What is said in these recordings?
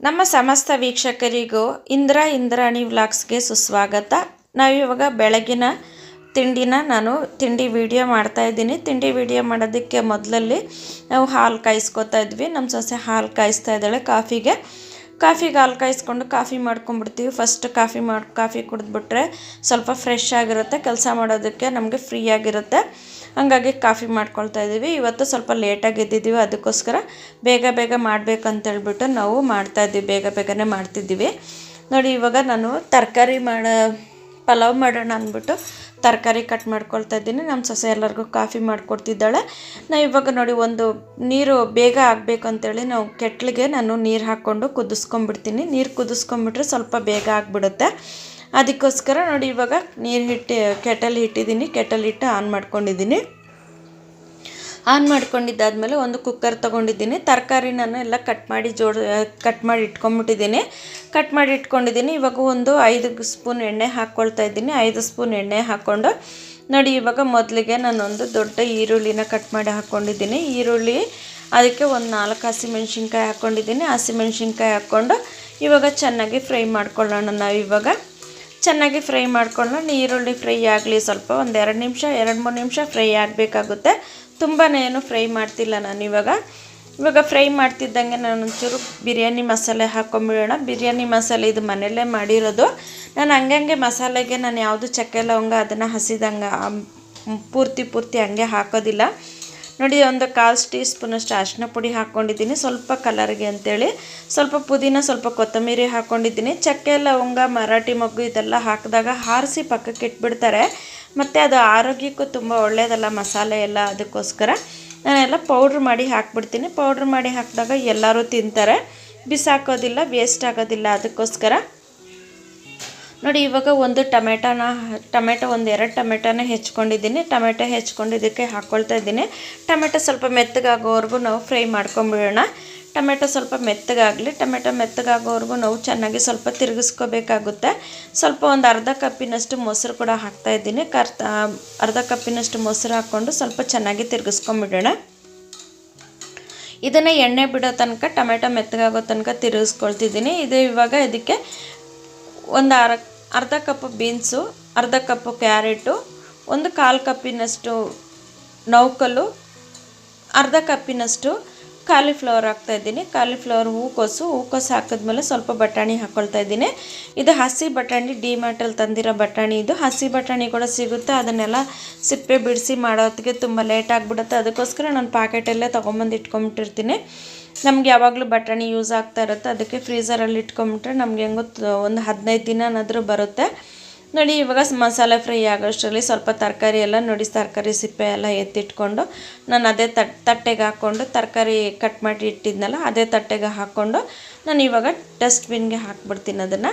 ನಮ್ಮ ಸಮಸ್ತ ವೀಕ್ಷಕರಿಗೂ ಇಂದ್ರ ಇಂದ್ರಾಣಿ ವ್ಲಾಗ್ಸ್ಗೆ ಸುಸ್ವಾಗತ. ನಾವಿವಾಗ ಬೆಳಗಿನ ತಿಂಡಿನ ನಾನು ತಿಂಡಿ ವಿಡಿಯೋ ಮಾಡ್ತಾ ಇದ್ದೀನಿ. ತಿಂಡಿ ವಿಡಿಯೋ ಮಾಡೋದಕ್ಕೆ ಮೊದಲಲ್ಲಿ ನಾವು ಹಾಲು ಕಾಯಿಸ್ಕೊತಾ ಇದ್ವಿ. ನಮ್ಮ ಸೊಸೆ ಹಾಲು ಕಾಯಿಸ್ತಾ ಇದ್ದಾಳೆ ಕಾಫಿಗೆ. ಕಾಫಿಗೆ ಹಾಲು ಕಾಯಿಸ್ಕೊಂಡು ಕಾಫಿ ಮಾಡ್ಕೊಂಡ್ಬಿಡ್ತೀವಿ ಫಸ್ಟ್ ಕಾಫಿ ಮಾಡಿ, ಕಾಫಿ ಕುಡಿದ್ಬಿಟ್ರೆ ಸ್ವಲ್ಪ ಫ್ರೆಶ್ ಆಗಿರುತ್ತೆ. ಕೆಲಸ ಮಾಡೋದಕ್ಕೆ ನಮಗೆ ಫ್ರೀ ಆಗಿರುತ್ತೆ. ಹಂಗಾಗಿ ಕಾಫಿ ಮಾಡ್ಕೊಳ್ತಾ ಇದ್ದೀವಿ. ಇವತ್ತು ಸ್ವಲ್ಪ ಲೇಟಾಗಿ ಎದ್ದಿದ್ದೀವಿ, ಅದಕ್ಕೋಸ್ಕರ ಬೇಗ ಬೇಗ ಮಾಡಬೇಕಂತೇಳ್ಬಿಟ್ಟು ನಾವು ಮಾಡ್ತಾ ಇದ್ದೀವಿ. ಬೇಗ ಬೇಗನೆ ಮಾಡ್ತಿದ್ದೀವಿ. ನೋಡಿ, ಇವಾಗ ನಾನು ತರಕಾರಿ ಮಾಡ, ಪಲಾವ್ ಮಾಡೋಣ ಅಂದ್ಬಿಟ್ಟು ತರಕಾರಿ ಕಟ್ ಮಾಡ್ಕೊಳ್ತಾ ಇದ್ದೀನಿ. ನಮ್ಮ ಸೊಸೆ ಎಲ್ಲರಿಗೂ ಕಾಫಿ ಮಾಡಿಕೊಡ್ತಿದ್ದಾಳೆ. ನಾ ಇವಾಗ ನೋಡಿ, ಒಂದು ನೀರು ಬೇಗ ಆಗಬೇಕು ಅಂತೇಳಿ ನಾವು ಕೆಟ್ಲಿಗೆ ನಾನು ನೀರು ಹಾಕ್ಕೊಂಡು ಕುದಿಸ್ಕೊಂಬಿಡ್ತೀನಿ ನೀರು ಕುದಿಸ್ಕೊಂಬಿಟ್ರೆ ಸ್ವಲ್ಪ ಬೇಗ ಆಗಿಬಿಡುತ್ತೆ. ಅದಕ್ಕೋಸ್ಕರ ನೋಡಿ, ಇವಾಗ ನೀರು ಹಿಟ್ಟು ಕೆಟಲ್ ಇಟ್ಟಿದ್ದೀನಿ ಕೆಟಲ್ ಇಟ್ಟು ಆನ್ ಮಾಡ್ಕೊಂಡಿದ್ದೀನಿ. ಆನ್ ಮಾಡ್ಕೊಂಡಿದ್ದಾದಮೇಲೆ ಒಂದು ಕುಕ್ಕರ್ ತೊಗೊಂಡಿದ್ದೀನಿ. ತರಕಾರಿ ನಾನು ಎಲ್ಲ ಕಟ್ ಮಾಡಿ ಜೋಡ ಕಟ್ ಮಾಡಿ ಇಟ್ಕೊಂಬಿಟ್ಟಿದ್ದೀನಿ. ಕಟ್ ಮಾಡಿ ಇಟ್ಕೊಂಡಿದ್ದೀನಿ. ಇವಾಗ ಒಂದು ಐದು ಸ್ಪೂನ್ ಎಣ್ಣೆ ಹಾಕ್ಕೊಳ್ತಾ ಇದ್ದೀನಿ. ಐದು ಸ್ಪೂನ್ ಎಣ್ಣೆ ಹಾಕ್ಕೊಂಡು ನೋಡಿ, ಇವಾಗ ಮೊದಲಿಗೆ ನಾನೊಂದು ದೊಡ್ಡ ಈರುಳ್ಳಿನ ಕಟ್ ಮಾಡಿ ಹಾಕ್ಕೊಂಡಿದ್ದೀನಿ ಈರುಳ್ಳಿ, ಅದಕ್ಕೆ ಒಂದು ನಾಲ್ಕು ಹಸಿಮೆಣ್ಸಿನ್ಕಾಯಿ ಹಾಕ್ಕೊಂಡಿದ್ದೀನಿ ಹಸಿಮೆಣ್ಸಿನ್ಕಾಯಿ ಹಾಕ್ಕೊಂಡು ಇವಾಗ ಚೆನ್ನಾಗಿ ಫ್ರೈ ಮಾಡ್ಕೊಳ್ಳೋಣ ನಾವು ಇವಾಗ ಚೆನ್ನಾಗಿ ಫ್ರೈ ಮಾಡ್ಕೊಂಡು ಈರುಳ್ಳಿ ಫ್ರೈ ಆಗಲಿ ಸ್ವಲ್ಪ ಒಂದು ಎರಡು ನಿಮಿಷ, ಎರಡು ಮೂರು ನಿಮಿಷ ಫ್ರೈ ಆಗಬೇಕಾಗುತ್ತೆ. ತುಂಬಾ ಏನು ಫ್ರೈ ಮಾಡ್ತಿಲ್ಲ ನಾನು ಇವಾಗ. ಇವಾಗ ಫ್ರೈ ಮಾಡ್ತಿದ್ದಂಗೆ ನಾನು ಒಂಚೂರು ಬಿರಿಯಾನಿ ಮಸಾಲೆ ಹಾಕೊಂಬಿಡೋಣ. ಬಿರಿಯಾನಿ ಮಸಾಲೆ ಇದು ಮನೆಯಲ್ಲೇ ಮಾಡಿರೋದು. ನಾನು ಹಂಗಂಗೆ ಮಸಾಲೆಗೆ ನಾನು ಯಾವುದು ಚಕ್ಕೆ ಲವಂಗ ಅದನ್ನು ಹಸಿದಂಗೆ ಪೂರ್ತಿ ಪೂರ್ತಿ ಹಂಗೆ ಹಾಕೋದಿಲ್ಲ. ನೋಡಿ, ಒಂದು ಕಾಲು ಟೀ ಸ್ಪೂನಷ್ಟು ಅರಿಶಿನ ಪುಡಿ ಹಾಕ್ಕೊಂಡಿದ್ದೀನಿ ಸ್ವಲ್ಪ ಕಲರ್ಗೆ ಅಂತೇಳಿ. ಸ್ವಲ್ಪ ಪುದೀನ, ಸ್ವಲ್ಪ ಕೊತ್ತಂಬರಿ ಹಾಕ್ಕೊಂಡಿದ್ದೀನಿ ಚಕ್ಕೆ, ಲವಂಗ, ಮರಾಠಿ ಮೊಗ್ಗು ಇದೆಲ್ಲ ಹಾಕಿದಾಗ ಹಾರಿಸಿ ಪಕ್ಕಕ್ಕೆ ಇಟ್ಬಿಡ್ತಾರೆ. ಮತ್ತು ಅದು ಆರೋಗ್ಯಕ್ಕೂ ತುಂಬ ಒಳ್ಳೆಯದಲ್ಲ ಮಸಾಲೆ ಎಲ್ಲ ಅದಕ್ಕೋಸ್ಕರ. ನಾನೆಲ್ಲ ಪೌಡ್ರ್ ಮಾಡಿ ಹಾಕ್ಬಿಡ್ತೀನಿ. ಪೌಡ್ರ್ ಮಾಡಿ ಹಾಕಿದಾಗ ಎಲ್ಲರೂ ತಿಂತಾರೆ. ಬಿಸಾಕೋದಿಲ್ಲ, ವೇಸ್ಟ್ ಆಗೋದಿಲ್ಲ ಅದಕ್ಕೋಸ್ಕರ. ನೋಡಿ, ಇವಾಗ ಒಂದು ಟೊಮೆಟೋನ, ಟೊಮೆಟೊ ಒಂದು ಎರಡು ಟೊಮೆಟೊನ ಹೆಚ್ಕೊಂಡಿದ್ದೀನಿ. ಟೊಮೆಟೊ ಹೆಚ್ಕೊಂಡು ಇದಕ್ಕೆ ಹಾಕ್ಕೊಳ್ತಾ ಇದ್ದೀನಿ. ಟೊಮೆಟೊ ಸ್ವಲ್ಪ ಮೆತ್ತಗಾಗೋವರೆಗೂ ನಾವು ಫ್ರೈ ಮಾಡ್ಕೊಂಬಿಡೋಣ. ಟೊಮೆಟೊ ಸ್ವಲ್ಪ ಮೆತ್ತಗಾಗಲಿ, ಟೊಮೆಟೊ ಮೆತ್ತಗಾಗೋವರೆಗೂ ನಾವು ಚೆನ್ನಾಗಿ ಸ್ವಲ್ಪ ತಿರುಗಿಸ್ಕೋಬೇಕಾಗುತ್ತೆ. ಸ್ವಲ್ಪ ಒಂದು ಅರ್ಧ ಕಪ್ಪಿನಷ್ಟು ಮೊಸರು ಕೂಡ ಹಾಕ್ತಾಯಿದ್ದೀನಿ ಕರ್ತ ಅರ್ಧ ಕಪ್ಪಿನಷ್ಟು ಮೊಸರು ಹಾಕ್ಕೊಂಡು ಸ್ವಲ್ಪ ಚೆನ್ನಾಗಿ ತಿರುಗಿಸ್ಕೊಂಬಿಡೋಣ. ಇದನ್ನು ಎಣ್ಣೆ ಬಿಡೋ ತನಕ, ಟೊಮೆಟೊ ಮೆತ್ತಗಾಗೋ ತನಕ ತಿರುಗಿಸ್ಕೊಳ್ತಿದ್ದೀನಿ. ಇದು ಇವಾಗ ಇದಕ್ಕೆ ಒಂದು ಅರ, ಅರ್ಧ ಕಪ್ ಬೀನ್ಸು, ಅರ್ಧ ಕಪ್ ಕ್ಯಾರೆಟು, ಒಂದು ಕಾಲು ಕಪ್ಪಿನಷ್ಟು ನೌಕಲು ಅರ್ಧ ಕಪ್ಪಿನಷ್ಟು ಕಾಲಿಫ್ಲವರ್ ಹಾಕ್ತಾಯಿದ್ದೀನಿ ಕಾಲಿಫ್ಲವರ್ ಹೂಕೋಸು ಹೂಕೋಸು ಹಾಕಿದ್ಮೇಲೆ ಸ್ವಲ್ಪ ಬಟಾಣಿ ಹಾಕ್ಕೊಳ್ತಾ ಇದ್ದೀನಿ. ಇದು ಹಸಿ ಬಟಾಣಿ ಡಿಮಾರ್ಟಲ್ಲಿ ತಂದಿರೋ ಬಟಾಣಿ ಇದು. ಹಸಿ ಬಟಾಣಿ ಕೂಡ ಸಿಗುತ್ತೆ. ಅದನ್ನೆಲ್ಲ ಸಿಪ್ಪೆ ಬಿಡಿಸಿ ಮಾಡೋದಕ್ಕೆ ತುಂಬ ಲೇಟ್ ಆಗಿಬಿಡುತ್ತೆ. ಅದಕ್ಕೋಸ್ಕರ ನಾನು ಪ್ಯಾಕೆಟಲ್ಲೇ ತೊಗೊಂಬಂದು ಇಟ್ಕೊಂಬಿಟ್ಟಿರ್ತೀನಿ. ನಮ್ಗೆ ಯಾವಾಗಲೂ ಬಟಾಣಿ ಯೂಸ್ ಆಗ್ತಾ ಇರುತ್ತೆ. ಅದಕ್ಕೆ ಫ್ರೀಸರಲ್ಲಿ ಇಟ್ಕೊಂಬಿಟ್ರೆ ನಮ್ಗೆ ಹೆಂಗೋ ಒಂದು ಹದಿನೈದು ದಿನನಾದರೂ ಬರುತ್ತೆ. ನೋಡಿ, ಇವಾಗ ಮಸಾಲೆ ಫ್ರೈ ಆಗೋಷ್ಟರಲ್ಲಿ ಸ್ವಲ್ಪ ತರಕಾರಿ ಎಲ್ಲ ನೋಡಿ, ತರಕಾರಿ ಸಿಪ್ಪೆ ಎಲ್ಲ ಎತ್ತಿಟ್ಕೊಂಡು ನಾನು ಅದೇ ತಟ್, ತಟ್ಟೆಗೆ ಹಾಕ್ಕೊಂಡು ತರಕಾರಿ ಕಟ್ ಮಾಡಿ ಇಟ್ಟಿದ್ನಲ್ಲ, ಅದೇ ತಟ್ಟೆಗೆ ಹಾಕ್ಕೊಂಡು ನಾನು ಇವಾಗ ಡಸ್ಟ್ಬಿನ್ಗೆ ಹಾಕ್ಬಿಡ್ತೀನಿ ಅದನ್ನು.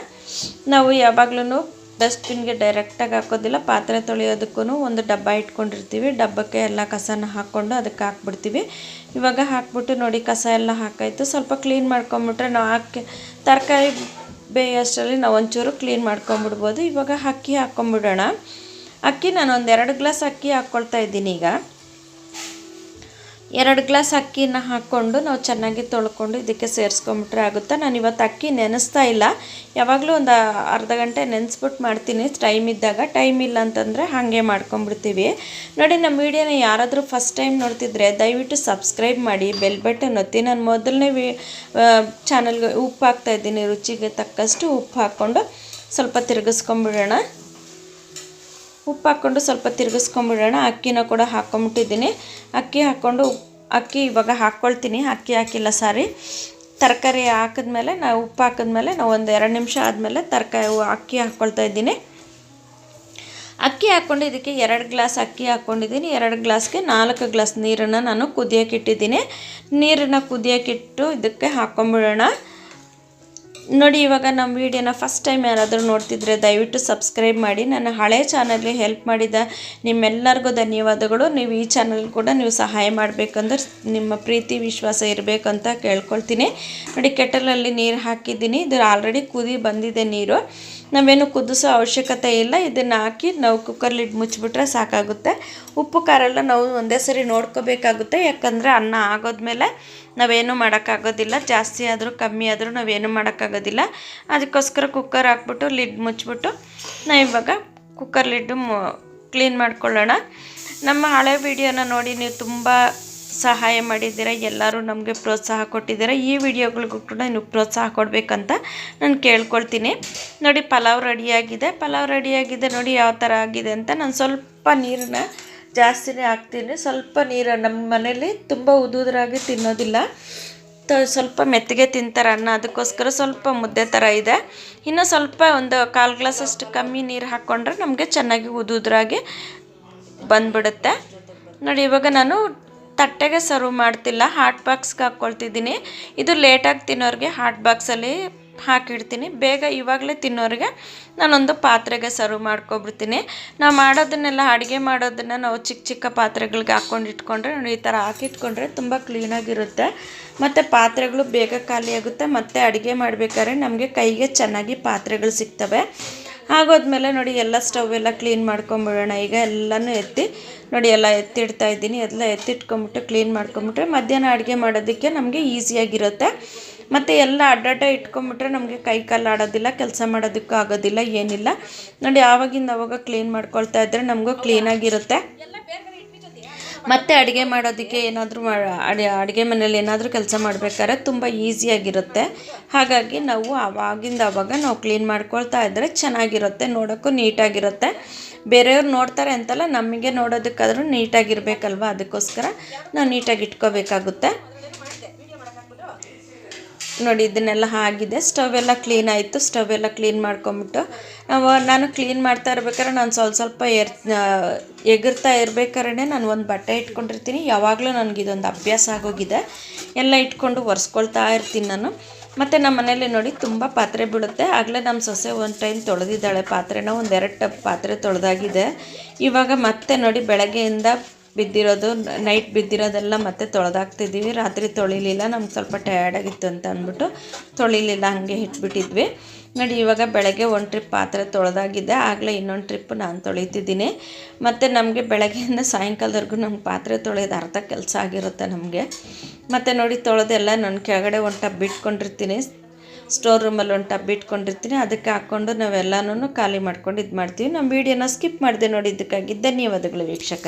ನಾವು ಯಾವಾಗ್ಲೂ ಡಸ್ಟ್ಬಿನ್ಗೆ ಡೈರೆಕ್ಟಾಗಿ ಹಾಕೋದಿಲ್ಲ, ಪಾತ್ರೆ ತೊಳೆಯೋದಕ್ಕೂ ಒಂದು ಡಬ್ಬ ಇಟ್ಕೊಂಡಿರ್ತೀವಿ. ಡಬ್ಬಕ್ಕೆ ಎಲ್ಲ ಕಸನ ಹಾಕ್ಕೊಂಡು ಅದಕ್ಕೆ ಹಾಕ್ಬಿಡ್ತೀವಿ. ಇವಾಗ ಹಾಕ್ಬಿಟ್ಟು ನೋಡಿ, ಕಸ ಎಲ್ಲ ಹಾಕಾಯಿತು. ಸ್ವಲ್ಪ ಕ್ಲೀನ್ ಮಾಡ್ಕೊಂಬಿಟ್ರೆ ನಾವು ಹಾಕಿ, ತರಕಾರಿ ಬೇಯೋಷ್ಟರಲ್ಲಿ ನಾವು ಒಂಚೂರು ಕ್ಲೀನ್ ಮಾಡ್ಕೊಂಬಿಡ್ಬೋದು. ಇವಾಗ ಅಕ್ಕಿ ಹಾಕ್ಕೊಂಬಿಡೋಣ. ಅಕ್ಕಿ ನಾನು ಒಂದು ಎರಡು ಗ್ಲಾಸ್ ಅಕ್ಕಿ ಹಾಕ್ಕೊಳ್ತಾ ಇದ್ದೀನಿ ಈಗ. ಎರಡು ಗ್ಲಾಸ್ ಅಕ್ಕಿನ ಹಾಕ್ಕೊಂಡು ನಾವು ಚೆನ್ನಾಗಿ ತೊಳ್ಕೊಂಡು ಇದಕ್ಕೆ ಸೇರಿಸ್ಕೊಂಬಿಟ್ರೆ ಆಗುತ್ತಾ? ನಾನು ಇವತ್ತು ಅಕ್ಕಿ ನೆನೆಸ್ತಾ ಇಲ್ಲ. ಯಾವಾಗಲೂ ಒಂದು ಅರ್ಧ ಗಂಟೆ ನೆನೆಸ್ಬಿಟ್ಟು ಮಾಡ್ತೀನಿ. ಟೈಮ್ ಇದ್ದಾಗ ಟೈಮ್ ಇಲ್ಲ ಅಂತಂದರೆ ಹಾಗೆ ಮಾಡ್ಕೊಂಬಿಡ್ತೀವಿ. ನೋಡಿ, ನಮ್ಮ ವೀಡಿಯೋನ ಯಾರಾದರೂ ಫಸ್ಟ್ ಟೈಮ್ ನೋಡ್ತಿದ್ರೆ ದಯವಿಟ್ಟು ಸಬ್ಸ್ಕ್ರೈಬ್ ಮಾಡಿ ಬೆಲ್ ಬಟನ್ ಒತ್ತಿ. ನಾನು ಮೊದಲನೇ ವಿ ಚಾನಲ್ಗೆ ಉಪ್ಪು ಹಾಕ್ತಾಯಿದ್ದೀನಿ ರುಚಿಗೆ ತಕ್ಕಷ್ಟು ಉಪ್ಪು ಹಾಕ್ಕೊಂಡು ಸ್ವಲ್ಪ ತಿರುಗಿಸ್ಕೊಂಬಿಡೋಣ. ಉಪ್ಪು ಹಾಕ್ಕೊಂಡು ಸ್ವಲ್ಪ ತಿರುಗಿಸ್ಕೊಂಬಿಡೋಣ. ಅಕ್ಕಿನ ಕೂಡ ಹಾಕ್ಕೊಂಬಿಟ್ಟಿದ್ದೀನಿ ಅಕ್ಕಿ ಹಾಕ್ಕೊಂಡು ಅಕ್ಕಿ ಇವಾಗ ಹಾಕ್ಕೊಳ್ತೀನಿ ಅಕ್ಕಿ ಹಾಕಿಲ್ಲ ಸಾರಿ. ತರಕಾರಿ ಹಾಕಿದ್ಮೇಲೆ ನಾವು ಉಪ್ಪು ಹಾಕಿದ್ಮೇಲೆ ನಾವು ಒಂದು ಎರಡು ನಿಮಿಷ ಆದಮೇಲೆ ತರಕಾರಿ ಅಕ್ಕಿ ಹಾಕ್ಕೊಳ್ತಾ ಇದ್ದೀನಿ. ಅಕ್ಕಿ ಹಾಕ್ಕೊಂಡು ಇದಕ್ಕೆ ಎರಡು ಗ್ಲಾಸ್ ಅಕ್ಕಿ ಹಾಕ್ಕೊಂಡಿದ್ದೀನಿ ಎರಡು ಗ್ಲಾಸ್ಗೆ ನಾಲ್ಕು ಗ್ಲಾಸ್ ನೀರನ್ನು ನಾನು ಕುದಿಯೋಕ್ಕಿಟ್ಟಿದ್ದೀನಿ ನೀರನ್ನು ಕುದಿಯೋಕ್ಕಿಟ್ಟು ಇದಕ್ಕೆ ಹಾಕ್ಕೊಂಬಿಡೋಣ ನೋಡಿ, ಇವಾಗ ನಮ್ಮ ವೀಡಿಯೋನ ಫಸ್ಟ್ ಟೈಮ್ ಯಾರಾದರೂ ನೋಡ್ತಿದ್ರೆ ದಯವಿಟ್ಟು ಸಬ್ಸ್ಕ್ರೈಬ್ ಮಾಡಿ. ನನ್ನ ಹಳೆ ಚಾನಲ್ಗೆ ಹೆಲ್ಪ್ ಮಾಡಿದ ನಿಮ್ಮೆಲ್ಲರಿಗೂ ಧನ್ಯವಾದಗಳು. ನೀವು ಈ ಚಾನಲ್ ಕೂಡ ನೀವು ಸಹಾಯ ಮಾಡಬೇಕಂದ್ರೆ ನಿಮ್ಮ ಪ್ರೀತಿ, ವಿಶ್ವಾಸ ಇರಬೇಕಂತ ಕೇಳ್ಕೊಳ್ತೀನಿ. ನೋಡಿ, ಕೆಟಲಲ್ಲಿ ನೀರು ಹಾಕಿದ್ದೀನಿ. ಇದು ಆಲ್ರೆಡಿ ಕುದಿ ಬಂದಿದೆ ನೀರು. ನಾವೇನು ಕುದಿಸೋ ಅವಶ್ಯಕತೆ ಇಲ್ಲ. ಇದನ್ನು ಹಾಕಿ ನಾವು ಕುಕ್ಕರ್ ಲಿಡ್ ಮುಚ್ಚಿಬಿಟ್ರೆ ಸಾಕಾಗುತ್ತೆ. ಉಪ್ಪು, ಖಾರ ಎಲ್ಲ ನಾವು ಒಂದೇ ಸರಿ ನೋಡ್ಕೋಬೇಕಾಗುತ್ತೆ. ಯಾಕಂದರೆ ಅನ್ನ ಆಗೋದ್ಮೇಲೆ ನಾವೇನು ಮಾಡೋಕ್ಕಾಗೋದಿಲ್ಲ. ಜಾಸ್ತಿ ಆದರೂ ಕಮ್ಮಿ ಆದರೂ ನಾವೇನು ಮಾಡೋಕ್ಕಾಗೋದಿಲ್ಲ. ಅದಕ್ಕೋಸ್ಕರ ಕುಕ್ಕರ್ ಹಾಕ್ಬಿಟ್ಟು ಲಿಡ್ ಮುಚ್ಚಿಬಿಟ್ಟು ನಾವು ಇವಾಗ ಕುಕ್ಕರ್ ಲಿಡ್ಡು ಕ್ಲೀನ್ ಮಾಡ್ಕೊಳ್ಳೋಣ. ನಮ್ಮ ಹಳೆ ವಿಡಿಯೋನ ನೋಡಿ ನೀವು ತುಂಬ ಸಹಾಯ ಮಾಡಿದ್ದೀರ. ಎಲ್ಲರೂ ನಮಗೆ ಪ್ರೋತ್ಸಾಹ ಕೊಟ್ಟಿದ್ದೀರ. ಈ ವಿಡಿಯೋಗಳಿಗೂ ಕೂಡ ನೀವು ಪ್ರೋತ್ಸಾಹ ಕೊಡಬೇಕಂತ ನಾನು ಕೇಳ್ಕೊಳ್ತೀನಿ. ನೋಡಿ ಪಲಾವ್ ರೆಡಿಯಾಗಿದೆ ಪಲಾವ್ ರೆಡಿಯಾಗಿದೆ ನೋಡಿ ಯಾವ ಥರ ಆಗಿದೆ ಅಂತ ನಾನು ಸ್ವಲ್ಪ ನೀರನ್ನ ಜಾಸ್ತಿನೇ ಹಾಕ್ತೀನಿ. ಸ್ವಲ್ಪ ನೀರು ನಮ್ಮ ಮನೇಲಿ ತುಂಬ ಉದುದ್ರಾಗಿ ತಿನ್ನೋದಿಲ್ಲ. ತ, ಸ್ವಲ್ಪ ಮೆತ್ತಗೆ ತಿಂತಾರೆ ಅನ್ನ, ಅದಕ್ಕೋಸ್ಕರ ಸ್ವಲ್ಪ ಮುದ್ದೆ ಥರ ಇದೆ. ಇನ್ನು ಸ್ವಲ್ಪ ಒಂದು ಕಾಲು ಗ್ಲಾಸಷ್ಟು ಕಮ್ಮಿ ನೀರು ಹಾಕ್ಕೊಂಡ್ರೆ ನಮಗೆ ಚೆನ್ನಾಗಿ ಉದುದ್ರಾಗಿ ಬಂದ್ಬಿಡುತ್ತೆ. ನೋಡಿ, ಇವಾಗ ನಾನು ತಟ್ಟೆಗೆ ಸರ್ವ್ ಮಾಡ್ತಿಲ್ಲ ಹಾಟ್ ಬಾಕ್ಸ್ಗೆ ಹಾಕ್ಕೊಳ್ತಿದ್ದೀನಿ ಇದು ಲೇಟಾಗಿ ತಿನ್ನೋರಿಗೆ ಹಾಟ್ ಬಾಕ್ಸಲ್ಲಿ ಹಾಕಿಡ್ತೀನಿ. ಬೇಗ ಇವಾಗಲೇ ತಿನ್ನೋರಿಗೆ ನಾನೊಂದು ಪಾತ್ರೆಗೆ ಸರ್ವ್ ಮಾಡ್ಕೊಬಿಡ್ತೀನಿ. ನಾವು ಮಾಡೋದನ್ನೆಲ್ಲ ಅಡುಗೆ ಮಾಡೋದನ್ನು ನಾವು ಚಿಕ್ಕ ಚಿಕ್ಕ ಪಾತ್ರೆಗಳಿಗೆ ಹಾಕ್ಕೊಂಡು ಇಟ್ಕೊಂಡ್ರೆ ನೋಡಿ ಈ ಥರ ಹಾಕಿಟ್ಕೊಂಡ್ರೆ ತುಂಬ ಕ್ಲೀನಾಗಿರುತ್ತೆ ಮತ್ತು ಪಾತ್ರೆಗಳು ಬೇಗ ಖಾಲಿಯಾಗುತ್ತೆ. ಮತ್ತು ಅಡುಗೆ ಮಾಡಬೇಕಾದ್ರೆ ನಮಗೆ ಕೈಗೆ ಚೆನ್ನಾಗಿ ಪಾತ್ರೆಗಳು ಸಿಗ್ತವೆ. ಆಗೋದ್ಮೇಲೆ ನೋಡಿ ಎಲ್ಲ ಸ್ಟವ್ ಎಲ್ಲ ಕ್ಲೀನ್ ಮಾಡ್ಕೊಂಬಿಡೋಣ. ಈಗ ಎಲ್ಲನೂ ಎತ್ತಿ ನೋಡಿ ಎಲ್ಲ ಎತ್ತಿಡ್ತಾ ಇದ್ದೀನಿ. ಎಲ್ಲ ಎತ್ತಿಟ್ಕೊಂಬಿಟ್ಟು ಕ್ಲೀನ್ ಮಾಡ್ಕೊಂಬಿಟ್ರೆ ಮಧ್ಯಾಹ್ನ ಅಡುಗೆ ಮಾಡೋದಕ್ಕೆ ನಮಗೆ ಈಸಿಯಾಗಿರುತ್ತೆ. ಮತ್ತು ಎಲ್ಲ ಅಡ್ಡಡ್ಡ ಇಟ್ಕೊಂಬಿಟ್ರೆ ನಮಗೆ ಕೈ ಕಾಲು ಆಡೋದಿಲ್ಲ, ಕೆಲಸ ಮಾಡೋದಕ್ಕೂ ಆಗೋದಿಲ್ಲ, ಏನಿಲ್ಲ. ನೋಡಿ ಆವಾಗಿಂದ ಅವಾಗ ಕ್ಲೀನ್ ಮಾಡ್ಕೊಳ್ತಾ ಇದ್ದರೆ ನಮಗೂ ಕ್ಲೀನಾಗಿರುತ್ತೆ. ಮತ್ತೆ ಅಡುಗೆ ಮಾಡೋದಕ್ಕೆ ಏನಾದರೂ ಅಡಿ ಅಡುಗೆ ಮನೇಲಿ ಏನಾದರೂ ಕೆಲಸ ಮಾಡಬೇಕಾದ್ರೆ ತುಂಬ ಈಸಿಯಾಗಿರುತ್ತೆ ಹಾಗಾಗಿ ನಾವು ಆವಾಗಿಂದ ಆವಾಗ ನಾವು ಕ್ಲೀನ್ ಮಾಡ್ಕೊಳ್ತಾ ಇದ್ದರೆ ಚೆನ್ನಾಗಿರುತ್ತೆ, ನೋಡೋಕ್ಕೂ ನೀಟಾಗಿರುತ್ತೆ. ಬೇರೆಯವ್ರು ನೋಡ್ತಾರೆ ಅಂತಲ್ಲ, ನಮಗೆ ನೋಡೋದಕ್ಕಾದ್ರೂ ನೀಟಾಗಿರಬೇಕಲ್ವ? ಅದಕ್ಕೋಸ್ಕರ ನಾವು ನೀಟಾಗಿ ಇಟ್ಕೋಬೇಕಾಗುತ್ತೆ. ನೋಡಿ, ಇದನ್ನೆಲ್ಲ ಆಗಿದೆ ಸ್ಟವ್ ಎಲ್ಲ ಕ್ಲೀನ್ ಆಯಿತು. ಎಲ್ಲ ಕ್ಲೀನ್ ಮಾಡ್ಕೊಂಬಿಟ್ಟು ನಾವು ನಾನು ಕ್ಲೀನ್ ಮಾಡ್ತಾ ಇರ್ಬೇಕಾದ್ರೆ ನಾನು ಸ್ವಲ್ಪ ಸ್ವಲ್ಪ ಎರ್ ಎಗರ್ತಾ ಇರ್ಬೇಕಾದ್ರೆ ನಾನು ಒಂದು ಬಟ್ಟೆ ಇಟ್ಕೊಂಡಿರ್ತೀನಿ. ಯಾವಾಗಲೂ ನನಗೆ ಇದೊಂದು ಅಭ್ಯಾಸ ಆಗೋಗಿದೆ. ಎಲ್ಲ ಇಟ್ಕೊಂಡು ಒರೆಸ್ಕೊಳ್ತಾ ಇರ್ತೀನಿ ನಾನು. ಮತ್ತು ನಮ್ಮ ಮನೇಲಿ ನೋಡಿ, ತುಂಬ ಪಾತ್ರೆ ಬೀಳುತ್ತೆ. ಆಗಲೇ ನಮ್ಮ ಸೊಸೆ ಒಂದು ಟೈಮ್ ತೊಳೆದಿದ್ದಾಳೆ. ಪಾತ್ರೆನ ಒಂದು ಎರಡು ಟಪ್ ಪಾತ್ರೆ ತೊಳೆದಾಗಿದೆ. ಇವಾಗ ಮತ್ತೆ ನೋಡಿ, ಬೆಳಗ್ಗೆಯಿಂದ ಬಿದ್ದಿರೋದು ನೈಟ್ ಬಿದ್ದಿರೋದೆಲ್ಲ ಮತ್ತೆ ತೊಳೆದಾಕ್ತಿದ್ದೀವಿ. ರಾತ್ರಿ ತೊಳಿಲಿಲ್ಲ, ನಮ್ಗೆ ಸ್ವಲ್ಪ ಟಯರ್ಡ್ ಆಗಿತ್ತು ಅಂತ ಅಂದ್ಬಿಟ್ಟು ತೊಳಿಲಿಲ್ಲ, ಹಾಗೆ ಇಟ್ಬಿಟ್ಟಿದ್ವಿ. ನೋಡಿ, ಇವಾಗ ಬೆಳಗ್ಗೆ ಒಂದು ಟ್ರಿಪ್ ಪಾತ್ರೆ ತೊಳೆದಾಗಿದೆ ಆಗಲೇ ಇನ್ನೊಂದು ಟ್ರಿಪ್ ನಾನು ತೊಳಿತಿದ್ದೀನಿ. ಮತ್ತು ನಮಗೆ ಬೆಳಗ್ಗೆಯಿಂದ ಸಾಯಂಕಾಲದವರೆಗೂ ನಮ್ಗೆ ಪಾತ್ರೆ ತೊಳೆಯೋದು ಅರ್ಧ ಕೆಲಸ ಆಗಿರುತ್ತೆ ನಮಗೆ. ಮತ್ತು ನೋಡಿ, ತೊಳೆದೆಲ್ಲ ನಾನು ಕೆಳಗಡೆ ಒಂದು ಟಬ್ ಇಟ್ಕೊಂಡಿರ್ತೀನಿ. ಸ್ಟೋರ್ ರೂಮಲ್ಲಿ ಒಂದು ಟಬ್ ಇಟ್ಕೊಂಡಿರ್ತೀನಿ. ಅದಕ್ಕೆ ಹಾಕ್ಕೊಂಡು ನಾವೆಲ್ಲನೂ ಖಾಲಿ ಮಾಡ್ಕೊಂಡು ಇದು ಮಾಡ್ತೀವಿ ನಮ್ಮ ವೀಡಿಯೋನ ಸ್ಕಿಪ್ ಮಾಡಿದೆ ನೋಡಿ, ಇದಕ್ಕಾಗಿ ಧನ್ಯವಾದಗಳು ವೀಕ್ಷಕರು.